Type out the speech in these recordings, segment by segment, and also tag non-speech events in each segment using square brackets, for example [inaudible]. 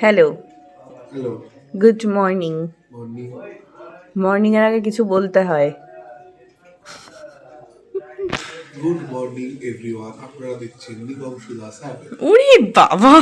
Hello hello good morning morning মর্নিংয়ের আগে কিছু বলতে হয়। গুড মর্নিং এভরিওয়ান আপনারা দেখছেন নিগম স্যার। বাবা।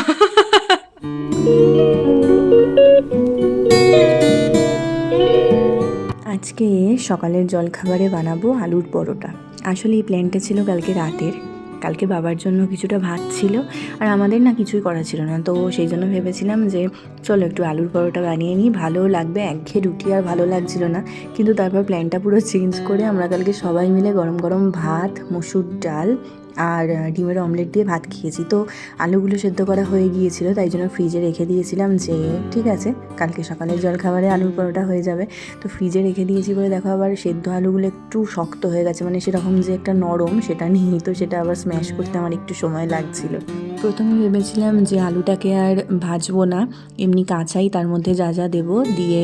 আজকে সকালের জলখাবারে বানাবো আলুর পরোটা। আসলে এই প্ল্যানটা ছিল কালকে রাতের। কালকে বাবার জন্য কিছুটা ভাত ছিল আর আমাদের না কিছুই করা ছিল না। তো সেই জন্য ভেবেছিলাম যে, চলো একটু আলুর পরোটা বানিয়ে নিই ভালো লাগবে, একঘেয়ে রুটি আর ভালো লাগছিল না। কিন্তু তারপর প্ল্যানটা পুরো চেঞ্জ করে আমরা কালকে সবাই মিলে গরম গরম ভাত, মসুর ডাল আর ডিমের অমলেট দিয়ে ভাত খেয়েছি। তো আলুগুলো সেদ্ধ করা হয়ে গিয়েছিল, তাই জন্য ফ্রিজে রেখে দিয়েছিলাম যে, ঠিক আছে, কালকে সকালের জলখাবারে আলুর পরোটা হয়ে যাবে। তো ফ্রিজে রেখে দিয়েছি বলে দেখো আবার সেদ্ধ আলুগুলো একটু শক্ত হয়ে গেছে মানে সেরকম যে একটা নরম সেটা নেই, তো সেটা আবার স্ম্যাশ করতে আমার একটু সময় লাগছিল। প্রথমে ভেবেছিলাম যে আলুটাকে আর ভাজবো না, এমনি কাঁচাই তার মধ্যে যা যা দেবো দিয়ে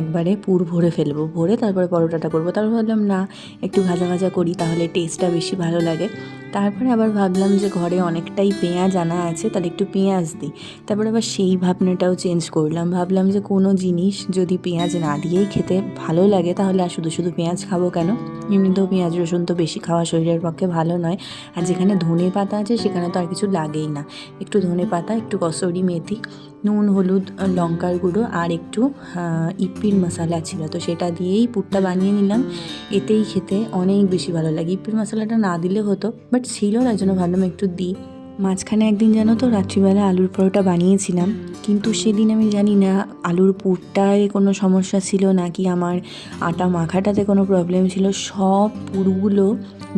একবারে পুর ভরে ফেলব, ভরে তারপরে পরোটাটা করব। তারপর ভাবলাম না, একটু ভাজা ভাজা করি, তাহলে টেস্টটা বেশি ভালো লাগে। তারপরে আবার ভাবলাম যে ঘরে অনেকটাই পেঁয়াজ আনা আছে, তাহলে একটু পেঁয়াজ দিই। তারপরে আবার সেই ভাবনাটাও চেঞ্জ করলাম। ভাবলাম যে কোনো জিনিস যদি পেঁয়াজ না দিয়েই খেতে ভালো লাগে, তাহলে আর শুধু শুধু পেঁয়াজ খাব কেন? এমনিতেও পেঁয়াজ, রসুন তো বেশি খাওয়া শরীরের পক্ষে ভালো নয়। আর যেখানে ধনে পাতা আছে, সেখানে তো আর কিছু লাগেই না। একটু ধনে পাতা একটু কসুরি মেথি নুন, হলুদ, লঙ্কার গুঁড়ো আর একটু ইপির মশালা ছিল। তো সেটা দিয়েই পুরটা বানিয়ে নিলাম। এতেই খেতে অনেক বেশি ভালো লাগে। ইপির মশলাটা না দিলে হতো বাট ছিল তাই জন্য ভাবলাম একটু দিই। মাঝখানে একদিন জানো তো রাত্রিবেলা আলুর পরোটা বানিয়েছিলাম, কিন্তু সেদিন আমি জানি না আলুর পুরটায় কোনো সমস্যা ছিল নাকি আমার আটা মাখাটাতে কোনো প্রবলেম ছিল। সব পুরগুলো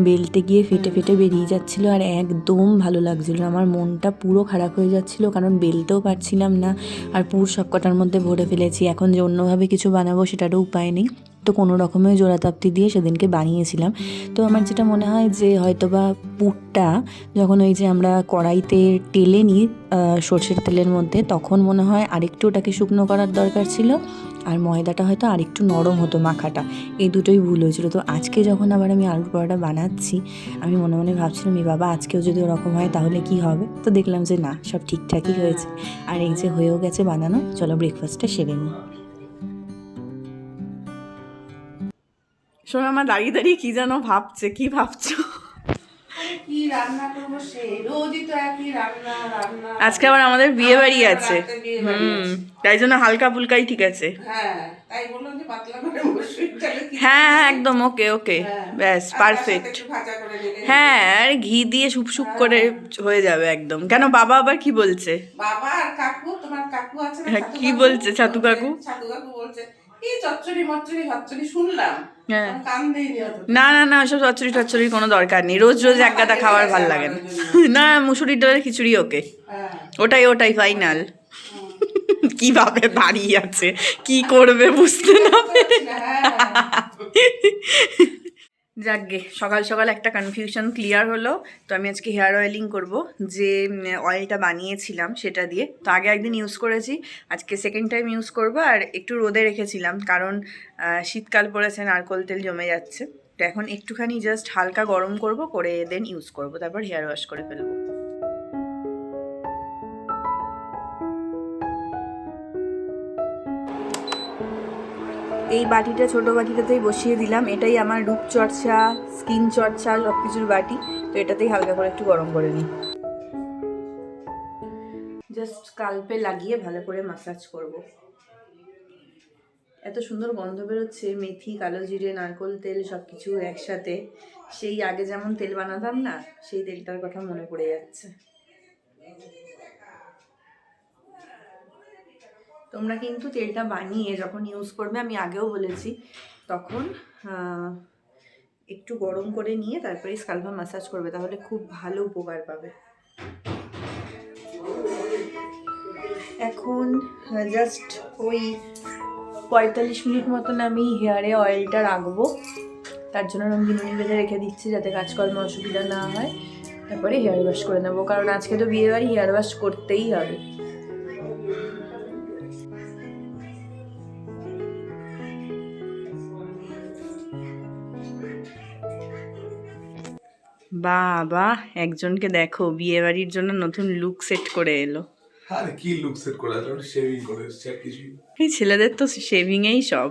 বেলতে গিয়ে ফেটে ফেটে বেরিয়ে যাচ্ছিল আর একদম ভালো লাগছিল। আমার মনটা পুরো খারাপ হয়ে যাচ্ছিল, কারণ বেলতেও পারছিলাম না। আর পুর সবকটার মধ্যে ভরে ফেলেছি। এখন যে অন্যভাবে কিছু বানাবো সেটারও উপায় নেই। তো কোনো রকমের জোড়াতাপ্তি দিয়ে সেদিনকে বানিয়েছিলাম। তো আমার যেটা মনে হয় যে হয়তো বা পুরটা যখন ওই যে আমরা কড়াইতে টেলে নিই সর্ষের তেলের মধ্যে, তখন মনে হয় আরেকটু ওটাকে শুকনো করার দরকার ছিল। আর ময়দাটা হয়তো আরেকটু নরম হতো মাখাটা। এই দুটোই ভুল হয়েছিল। তো আজকে যখন আবার আমি আলুর পরোটা বানাচ্ছি, আমি মনে মনে ভাবছিলাম এই বাবা, আজকেও যদি ওরকম হয় তাহলে কি হবে? তো দেখলাম যে না, সব ঠিকঠাকই হয়েছে। আর এই যে হয়েও গেছে বানানো, চলো ব্রেকফাস্টটা সেরে নিই। শোনো আমার দাঁড়িয়ে দাঁড়িয়ে কি যেন ভাবছে কি ভাবছ? কি রান্না করব সে? রোজই তো একই রান্না রান্না। আজকে আবার আমাদের বিয়ে বাড়ি আছে। হুম তাই জন্য হালকা ফুলকাই ঠিক আছে। হ্যাঁ তাই বললাম যে পাতলা করে মসুর ডালে কি হ্যাঁ হ্যাঁ একদম ওকে ওকে। হ্যাঁ। ব্যাস পারফেক্ট হ্যাঁ আর ঘি দিয়ে সুপ সুপ করে হয়ে যাবে একদম। কেন বাবা আবার কি বলছে? বাবা আর কাকু তোমার কাকু আছে হ্যাঁ, কি বলছে ছাতু কাকু? ছাতু কাকু বলছে এই চচ্চড়ি মচ্চড়ি হচ্চড়ি শুনলাম। হ্যাঁ। না না না ওসব চচ্চড়ি টচ্চড়ির কোনো দরকার নেই। রোজ রোজ এক গাদা খাওয়ার ভালো লাগে না। না মুসুরির ডালের খিচুড়ি ওকে। হ্যাঁ ওটাই ওটাই ফাইনাল কীভাবে দাঁড়িয়ে আছে? কি করবে বুঝতে না পেরে। হ্যাঁ যাকগে, সকাল সকাল একটা কনফিউশন ক্লিয়ার হলো। তো আমি আজকে হেয়ার অয়েলিং করব। যে অয়েলটা বানিয়েছিলাম সেটা দিয়ে। তো আগে একদিন ইউজ করেছি, আজকে সেকেন্ড টাইম ইউজ করব আর একটু রোদে রেখেছিলাম। কারণ শীতকাল পড়েছে, নারকোল তেল জমে যাচ্ছে। তো এখন একটুখানি জাস্ট হালকা গরম করব, করে দেন ইউজ করব। তারপর হেয়ার ওয়াশ করে ফেলব। এই বাটিটা ছোট বাটিটাতেই বসিয়ে দিলাম। এটাই আমার রূপচর্চা স্কিন চর্চা সব কিছুর বাটি। তো এটাতেই হালকা করে একটু গরম করে নিই। জাস্ট কালপে লাগিয়ে ভালো করে মাসাজ করব। এত সুন্দর গন্ধ বেরোচ্ছে, মেথি, কালো জিরে, নারকোল তেল সব কিছু একসাথে। সেই আগে যেমন তেল বানাতাম না, সেই তেলটার কথা মনে পড়ে যাচ্ছে। তোমরা কিন্তু তেলটা বানিয়ে যখন ইউজ করবে, আমি আগেও বলেছি, তখন একটু গরম করে নিয়ে তারপরে স্কাল্পা মাসাজ করবে, তাহলে খুব ভালো উপকার পাবে। এখন জাস্ট ওই পঁয়তাল্লিশ মিনিট মতন আমি হেয়ারে অয়েলটা রাখব। তার জন্য রঙিনুনি বেঁধে রেখে দিচ্ছি, যাতে কাজকর্মে অসুবিধা না হয়। তারপরে হেয়ার ওয়াশ করে নেব, কারণ আজকে তো বিয়ে বাড়ি হেয়ার ওয়াশ করতেই হবে। বাবা একজনকে দেখো বিয়ে বাড়ির জন্য নতুন লুক সেট করে এলো। আরে কি লুক সেট করে ওটা শেভিং করে এসছে আর কিছুই না। এই ছেলেদের তো শেভিংয়েই সব।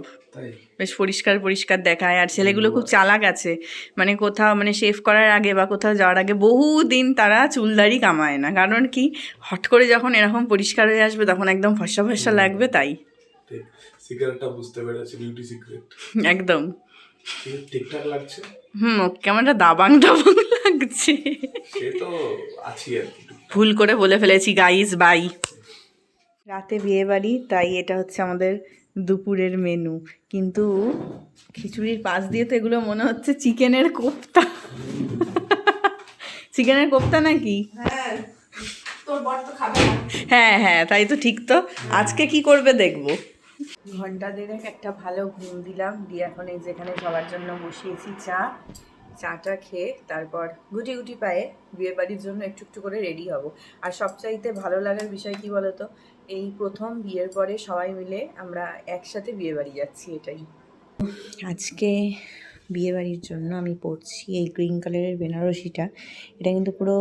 বেশ পরিষ্কার পরিষ্কার দেখায় আর ছেলেগুলো খুব চালাক আছে। মানে কোথাও মানে শেভ করার আগে বা কোথাও যাওয়ার আগে বহু দিন তারা চুলদারি কামায় না। কারণ কি? হট করে যখন এরকম পরিষ্কার হয়ে আসবে তখন একদম ফর্সা ফর্সা লাগবে তাই। সিগারেটটা বুঝতে পেরেছে বিউটি সিক্রেট একদম। ঠিকঠাক লাগছে? হুম ওকে কেমন একটা দাবাং দাবাং লাগছে। সে তো আছি আর কি। ভুল করে বলে ফেলেছি গাইস বাই রাতে বিয়ে বাড়ি তাই এটা হচ্ছে আমাদের দুপুরের মেনু কিন্তু খিচুড়ির পাশ দিয়ে তো এগুলো মনে হচ্ছে চিকেনের কোপ্তা। চিকেনের কোপ্তা নাকি? হ্যাঁ হ্যাঁ হ্যাঁ তাই তো ঠিক তো। আজকে কি করবে দেখব? ঘণ্টা দেড়েক একটা ভালো ঘুম দিলাম। দিয়ে এখন এই যেখানে সবার জন্য বসিয়েছি চা। চাটা খেয়ে তারপর গুটি গুটি পায়ে বিয়ে বাড়ির জন্য একটু একটু করে রেডি হব। আর সবচাইতে ভালো লাগার বিষয় কি বলতো? এই প্রথম বিয়ের পরে সবাই মিলে আমরা একসাথে বিয়ে বাড়ি যাচ্ছি এটাই। আজকে বিয়ে বাড়ির জন্য আমি পরছি এই গ্রিন কালারের বেনারসিটা। এটা কিন্তু পুরো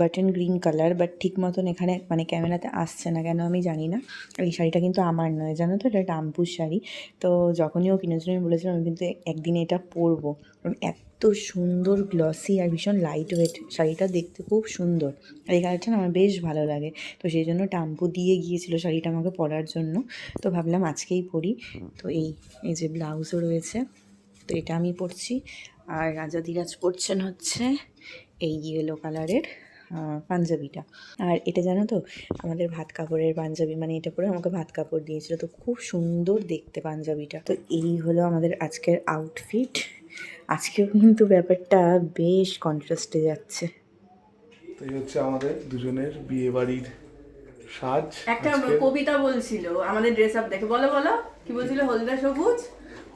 বাটন গ্রিন কালার বাট ঠিক মতন এখানে মানে ক্যামেরাতে আসছে না কেন আমি জানি না। এই শাড়িটা কিন্তু আমার নয়, জানো তো? এটা টাম্পুর শাড়ি। তো যখনই ও কিনেছিল, আমি বলেছিলাম, আমি কিন্তু একদিন এটা পরবো। কারণ এত সুন্দর গ্লসি আর ভীষণ লাইট ওয়েট শাড়িটা দেখতে খুব সুন্দর। আর এই কালারটা আমার বেশ ভালো লাগে। তো সেই জন্য টাম্পু দিয়ে গিয়েছিল শাড়িটা আমাকে পরার জন্য। তো ভাবলাম আজকেই পরি। তো এই এই যে ব্লাউজও রয়েছে। তো এটা আমি পরছি। আর রাজা ধীরাজ পরছেন হচ্ছে এই ইয়েলো কালারের পাঞ্জাবিটা। আর এটা জানো তো আমাদের ভাত কাপড়ের পাঞ্জাবি মানে এটা পরে আমাকে ভাত কাপড় দিয়েছিল। তো খুব সুন্দর দেখতে পাঞ্জাবিটা। তো এই হলো আমাদের আজকের আউটফিট আজকেও কিন্তু ব্যাপারটা বেশ কন্ট্রাস্টে যাচ্ছে। তো এই হচ্ছে আমাদের দুজনের বিয়ে বাড়ির সাজ। একটা কবিতা বলছিল আমাদের ড্রেস আপ দেখে। বলো বলো কি বলছিল? হলদা সবুজ?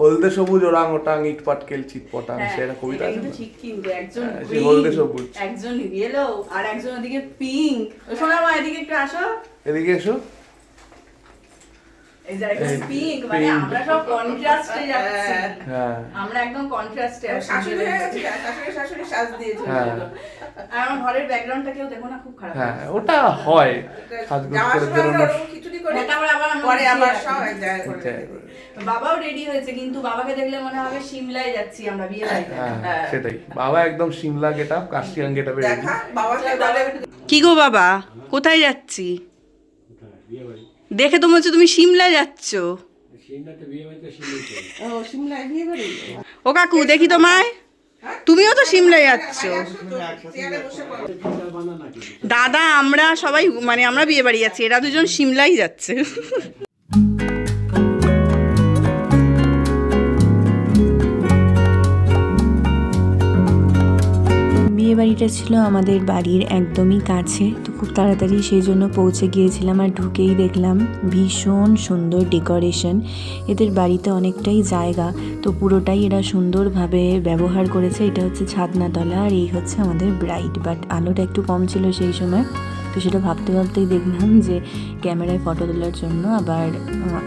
হলদে সবুজ ওরাং ওটাং ইট পাটকেল চিট পটাং হ্যাঁ, সেটা কবিতা আছে না? ঠিক কিন্তু একজন হ্যাঁ, হলদে সবুজ। একজন ইয়েলো আর একজন ওদিকে পিঙ্ক শোনা মা এদিকে একটু আসো এদিকে এসো এই যে একদম এই পিঙ্ক মানে pink। আমরা হ্যাঁ। একদম কন্ট্রাস্টে শাশুড়ি শাশুড়ি শাশুড়ি সাজ দিয়েছে। হ্যাঁ। আর আমার ঘরের ব্যাকগ্রাউন্ডটা কেউ দেখো না খুব খারাপ হ্যাঁ ওটা হয়। হ্যাঁ, হ্যাঁ। বাবাও রেডি হয়েছে কিন্তু বাবাকে দেখলে মনে হবে সিমলায় যাচ্ছি আমরা বিয়ে বাড়িতে। হ্যাঁ সেটাই। বাবা একদম সিমলা গেটা গেটা বাবাকে বলে একটু কি গো বাবা? কোথায় যাচ্ছি? দেখে তো মনে হচ্ছে তুমি সিমলা যাচ্ছ। ও সিমলায় বিয়ে ও কাকু দেখি তোমায়। তুমিও তো সিমলা যাচ্ছ। দাদা আমরা সবাই মানে আমরা বিয়ে বাড়ি যাচ্ছি এরা দুজন সিমলাই যাচ্ছে। বাড়িটা ছিল আমাদের বাড়ির একদমই কাছে, তো খুব তাড়াতাড়ি সেই জন্য পৌঁছে গিয়েছিলাম আর ঢুকেই দেখলাম ভীষণ সুন্দর ডেকোরেশন। এদের বাড়িতে অনেকটাই জায়গা, তো পুরোটাই এরা সুন্দরভাবে ব্যবহার করেছে। এটা হচ্ছে ছাদনাতলা আর এই হচ্ছে আমাদের ব্রাইট, বাট আলোটা একটু কম ছিল সেই সময়। তো সেটা ভাবতে ভাবতেই দেখলাম যে ক্যামেরায় ফটো তোলার জন্য আবার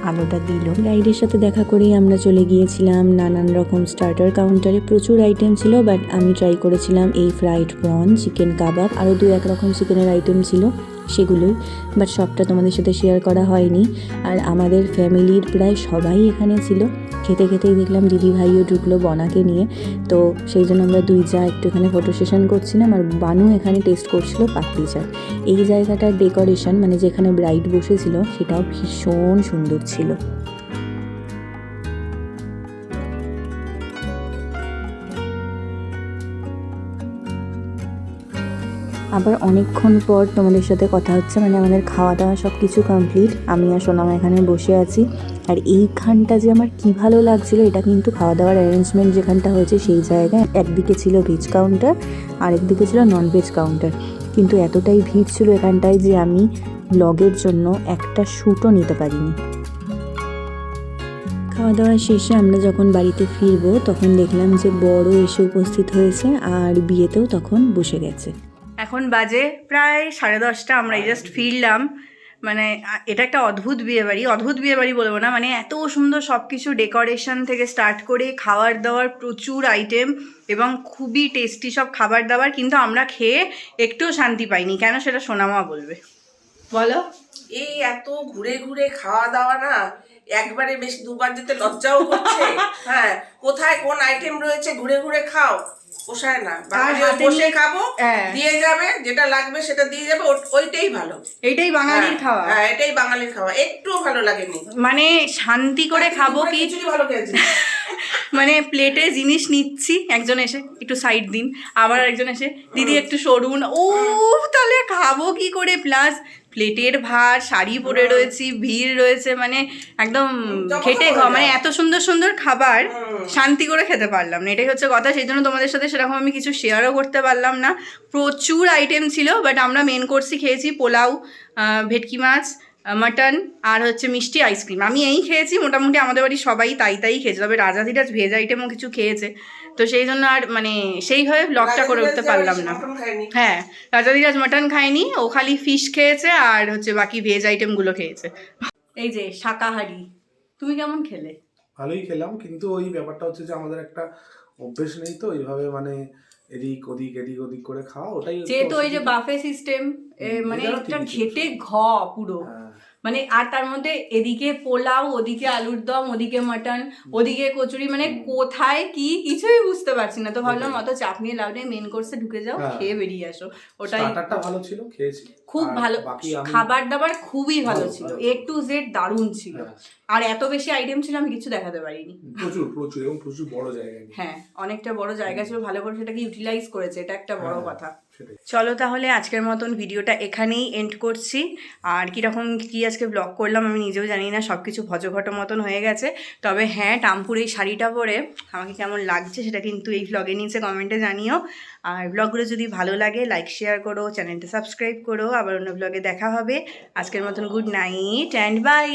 আলোটা দিল। গাইডের সাথে দেখা করেই আমরা চলে গিয়েছিলাম। নানান রকম স্টার্টার কাউন্টারে প্রচুর আইটেম ছিল বাট আমি ট্রাই করেছিলাম এই ফ্রাইড প্রন চিকেন কাবাব আরও দু এক রকম চিকেনের আইটেম ছিল। সেগুলোই বাট সবটা তোমাদের সাথে শেয়ার করা হয়নি। আর আমাদের ফ্যামিলির প্রায় সবাই এখানে ছিল। খেতে খেতেই দেখলাম দিদি ভাইও ঢুকলো বনাকে নিয়ে। তো সেই জন্য আমরা দুই যা একটু এখানে ফটো সেশন করছিলাম আর বানু এখানে টেস্ট করছিল পাপড়ি চা এই জায়গাটার ডেকোরেশন মানে যেখানে ব্রাইট বসেছিল, সেটাও ভীষণ সুন্দর ছিল। আবার অনেকক্ষণ পর তোমাদের সাথে কথা হচ্ছে মানে আমাদের খাওয়া দাওয়া সব কিছু কমপ্লিট আমি আর সোনামা এখানে বসে আছি। আর এইখানটা যে আমার কি ভালো লাগছিল, এটা কিন্তু খাওয়া দাওয়ার অ্যারেঞ্জমেন্ট যেখানটা হয়েছে সেই জায়গায়। একদিকে ছিল ভেজ কাউন্টার আর একদিকে ছিল নন ভেজ কাউন্টার কিন্তু এতটাই ভিড় ছিল এখানটায় যে আমি ব্লগের জন্য একটা শ্যুটও নিতে পারিনি। খাওয়া দাওয়া শেষে আমরা যখন বাড়িতে ফিরবো, তখন দেখলাম যে বড় এসে উপস্থিত হয়েছে, আর বিয়েতেও তখন বসে গেছে। এখন বাজে প্রায় সাড়ে দশটা আমরা জাস্ট ফিরলাম। মানে এটা একটা অদ্ভুত বিয়ে বাড়ি অদ্ভুত বিয়ে বাড়ি বলব না মানে এত সুন্দর সব কিছু ডেকোরেশন থেকে স্টার্ট করে খাওয়ার দাওয়ার প্রচুর আইটেম এবং খুবই টেস্টি সব খাবার দাবার কিন্তু আমরা খেয়ে একটুও শান্তি পাইনি। কেন সেটা সোনামা বলবে। বলো। এই এত ঘুরে ঘুরে খাওয়া দাওয়া না একবারে বেশি দুবার যেতে লজ্জাও করছে। [laughs] হ্যাঁ কোথায় কোন আইটেম রয়েছে ঘুরে ঘুরে খাও। পোষায় না। বসে খাব হ্যাঁ। দিয়ে যাবে যেটা লাগবে সেটা দিয়ে যাবে ওইটাই ভালো। এইটাই বাঙালির হ্যাঁ, খাওয়া। হ্যাঁ এটাই বাঙালির খাওয়া। একটুও ভালো লাগেনি। মানে শান্তি করে খাব কি? ভালো খেয়েছি। [laughs] মানে প্লেটে জিনিস নিচ্ছি একজন এসে একটু সাইড দিন আবার একজন এসে দিদি একটু সরুন ও তাহলে খাব কি করে? প্লাস প্লেটের ভার শাড়ি পরে রয়েছি ভিড় রয়েছে মানে একদম খেটে খাওয়া মানে এত সুন্দর সুন্দর খাবার শান্তি করে খেতে পারলাম না। এটাই হচ্ছে কথা সেই জন্য তোমাদের সাথে সেরকম আমি কিছু শেয়ারও করতে পারলাম না। প্রচুর আইটেম ছিল বাট আমরা মেন কোর্সই খেয়েছি পোলাও ভেটকি মাছ মাটন আর হচ্ছে মিষ্টি আইসক্রিম। আমি এই খেয়েছি মোটামুটি আমাদের বাড়ি সবাই তাই তাই খেয়েছে। তবে রাজা রাজাধিরাজ ভেজ আইটেমও কিছু খেয়েছে। তো সেই জন্য আর মানে সেইভাবে ব্লগটা করে উঠতে পারলাম না। হ্যাঁ রাজাধিরাজ মাটন খায়নি ও খালি ফিশ খেয়েছে আর হচ্ছে বাকি ভেজ আইটেমগুলো খেয়েছে। এই যে শাকাহারি তুমি কেমন খেলে? ভালোই খেলাম কিন্তু ওই ব্যাপারটা হচ্ছে যে আমাদের একটা অভ্যেস নেই তো এইভাবে মানে এদিক ওদিক এদিক ওদিক করে খাওয়া ওটাই যেহেতু ওই যে বাফে সিস্টেম মানে একটা ঘেটে ঘ পুরো। হ্যাঁ, মানে আর তার মধ্যে এদিকে পোলাও ওদিকে আলুর দম ওদিকে মাটন ওদিকে কচুরি মানে কোথায় কি কিছুই বুঝতে পারছি না। তো ভাবলাম অত চাপ নিয়ে লাভ নেই মেন কোর্সে ঢুকে যাও হ্যাঁ। খেয়ে বেরিয়ে আসো। ওটাই। ভালো ছিল খেয়েছি। খুব ভালো। খাবার দাবার খুবই ভালো ছিল। এ টু জেড দারুণ ছিল। হ্যাঁ, আর এত বেশি আইটেম ছিল আমি কিছু দেখাতে পারিনি। প্রচুর প্রচুর এবং প্রচুর বড় জায়গা হ্যাঁ অনেকটা বড় জায়গা ছিল ভালো করে সেটাকে ইউটিলাইজ করেছে এটা একটা বড় হ্যাঁ, কথা। চলো তাহলে আজকের মতন ভিডিওটা এখানেই এন্ড করছি। আর কীরকম কী আজকে ব্লগ করলাম আমি নিজেও জানি না সব কিছু ভজঘট মতন হয়ে গেছে। তবে হ্যাঁ টামপুর এই শাড়িটা পরে আমাকে কেমন লাগছে সেটা কিন্তু এই ব্লগে নিচে কমেন্টে জানিও। আর ব্লগগুলো যদি ভালো লাগে লাইক শেয়ার করো চ্যানেলটা সাবস্ক্রাইব করো। আবার অন্য ব্লগে দেখা হবে। আজকের মতন গুড নাইট অ্যান্ড বাই